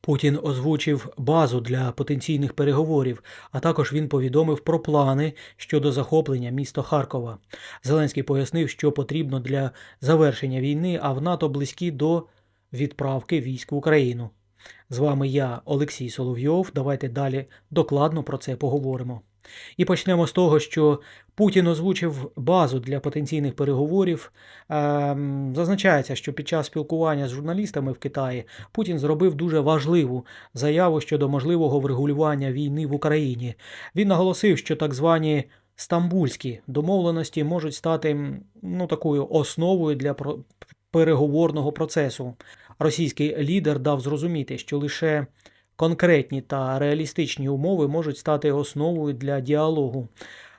Путін озвучив базу для потенційних переговорів, а також він повідомив про плани щодо захоплення міста Харкова. Зеленський пояснив, що потрібно для завершення війни, а в НАТО близькі до відправки військ в Україну. З вами я, Олексій Соловйов. Давайте далі докладно про це поговоримо. І почнемо з того, що Путін озвучив базу для потенційних переговорів. Ем, Зазначається, що під час спілкування з журналістами в Китаї Путін зробив дуже важливу заяву щодо можливого врегулювання війни в Україні. Він наголосив, що так звані стамбульські домовленості можуть стати ну, такою основою для переговорного процесу. Російський лідер дав зрозуміти, що лише конкретні та реалістичні умови можуть стати основою для діалогу.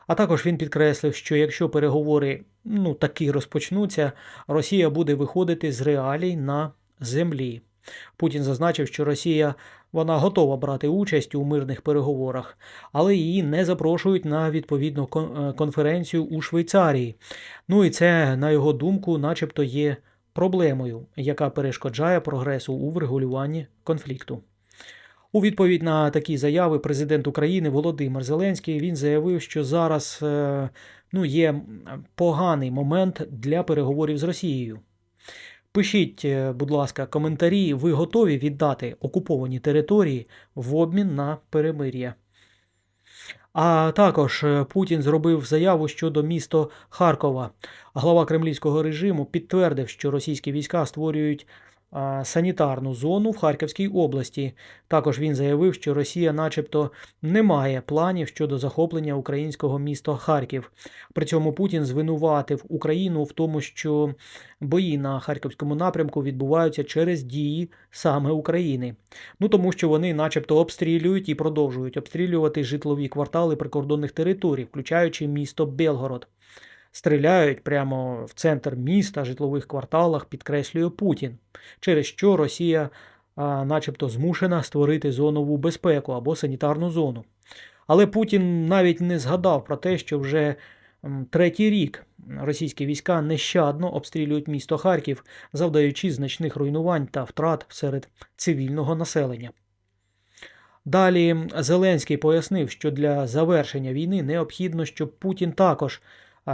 А також він підкреслив, що якщо переговори ну, таки розпочнуться, Росія буде виходити з реалій на землі. Путін зазначив, що Росія вона готова брати участь у мирних переговорах, але її не запрошують на відповідну е, конференцію у Швейцарії. Ну і це, на його думку, начебто є проблемою, яка перешкоджає прогресу у врегулюванні конфлікту. У відповідь на такі заяви президент України Володимир Зеленський він заявив, що зараз е, ну, є поганий момент для переговорів з Росією. Пишіть, е, будь ласка, коментарі. Ви готові віддати окуповані території в обмін на перемир'я. А також е, Путін зробив заяву щодо міста Харкова. Глава кремлівського режиму підтвердив, що російські війська створюють санітарну зону в Харківській області. Також він заявив, що Росія, начебто, не має планів щодо захоплення українського міста Харків. При цьому Путін звинуватив Україну в тому, що бої на харківському напрямку відбуваються через дії саме України. Ну тому що вони, начебто, обстрілюють і продовжують обстрілювати житлові квартали прикордонних територій, включаючи місто Белгород. Стріляють прямо в центр міста, житлових кварталах, підкреслює Путін, через що Росія, начебто, змушена створити зонову безпеку або санітарну зону. Але Путін навіть не згадав про те, що вже третій рік російські війська нещадно обстрілюють місто Харків, завдаючи значних руйнувань та втрат серед цивільного населення. Далі Зеленський пояснив, що для завершення війни необхідно, щоб Путін також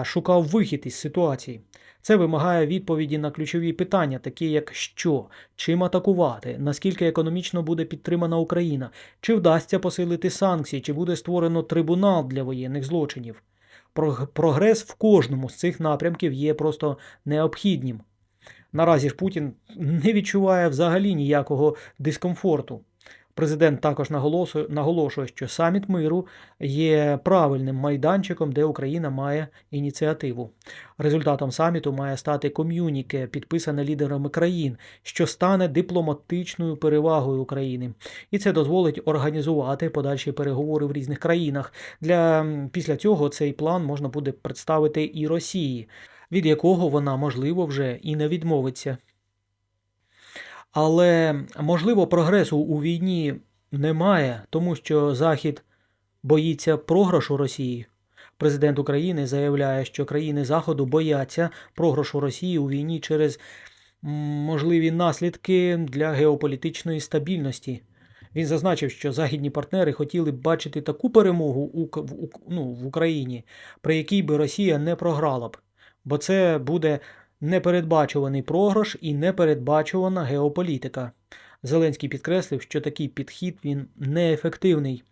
шукав вихід із ситуації. Це вимагає відповіді на ключові питання, такі як що, чим атакувати, наскільки економічно буде підтримана Україна, чи вдасться посилити санкції, чи буде створено трибунал для воєнних злочинів. Прог- Прогрес в кожному з цих напрямків є просто необхідним. Наразі ж Путін не відчуває взагалі ніякого дискомфорту. Президент також наголошує, що саміт миру є правильним майданчиком, де Україна має ініціативу. Результатом саміту має стати ком'юніке, підписане лідерами країн, що стане дипломатичною перевагою України. І це дозволить організувати подальші переговори в різних країнах. Для після цього цей план можна буде представити і Росії, від якого вона можливо вже і не відмовиться. Але можливо прогресу у війні немає, тому що Захід боїться програшу Росії. Президент України заявляє, що країни Заходу бояться програшу Росії у війні через можливі наслідки для геополітичної стабільності. Він зазначив, що західні партнери хотіли б бачити таку перемогу у, ну, в Україні, при якій би Росія не програла б, бо це буде непередбачуваний програш і непередбачувана геополітика. Зеленський підкреслив, що такий підхід він неефективний.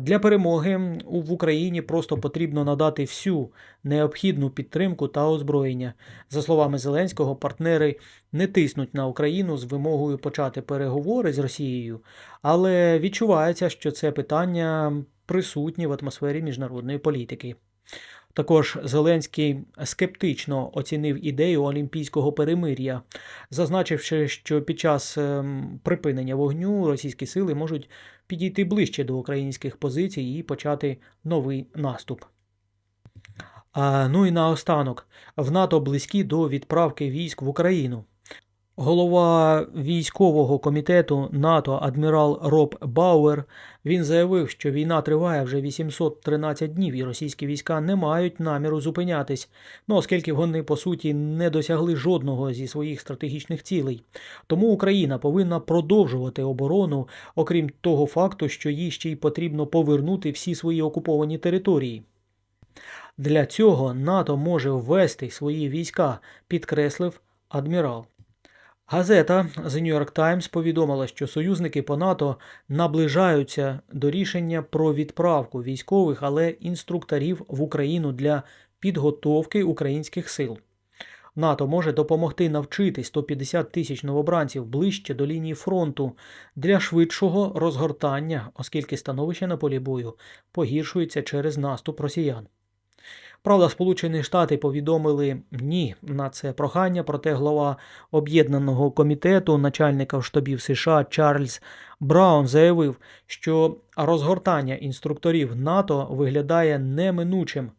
Для перемоги в Україні просто потрібно надати всю необхідну підтримку та озброєння. За словами Зеленського, партнери не тиснуть на Україну з вимогою почати переговори з Росією, але відчувається, що це питання присутнє в атмосфері міжнародної політики. Також Зеленський скептично оцінив ідею олімпійського перемир'я, зазначивши, що під час ем, припинення вогню російські сили можуть підійти ближче до українських позицій і почати новий наступ. А, ну і наостанок, в НАТО близькі до відправки військ в Україну. Голова військового комітету НАТО адмірал Роб Бауер він заявив, що війна триває вже 813 днів, і російські війська не мають наміру зупинятись, ну оскільки вони по суті не досягли жодного зі своїх стратегічних цілей. Тому Україна повинна продовжувати оборону, окрім того факту, що їй ще й потрібно повернути всі свої окуповані території. Для цього НАТО може ввести свої війська, підкреслив адмірал. Газета The New York Times повідомила, що союзники по НАТО наближаються до рішення про відправку військових, але інструкторів в Україну для підготовки українських сил. НАТО може допомогти навчити 150 тисяч новобранців ближче до лінії фронту для швидшого розгортання, оскільки становище на полі бою погіршується через наступ росіян. Правда, Сполучені Штати повідомили ні на це прохання, проте глава об'єднаного комітету начальника штабів США Чарльз Браун заявив, що розгортання інструкторів НАТО виглядає неминучим.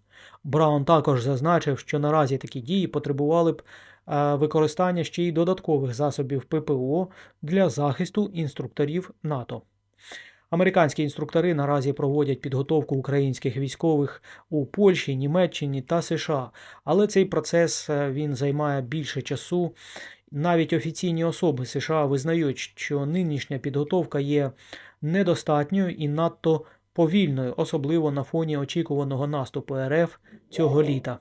Браун також зазначив, що наразі такі дії потребували б е, використання ще й додаткових засобів ППО для захисту інструкторів НАТО. Американські інструктори наразі проводять підготовку українських військових у Польщі, Німеччині та США, але цей процес е, він займає більше часу. Навіть офіційні особи США визнають, що нинішня підготовка є недостатньою і надто повільною, особливо на фоні очікуваного наступу РФ цього літа.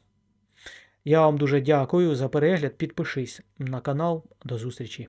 Я вам дуже дякую за перегляд. Підпишись на канал. До зустрічі.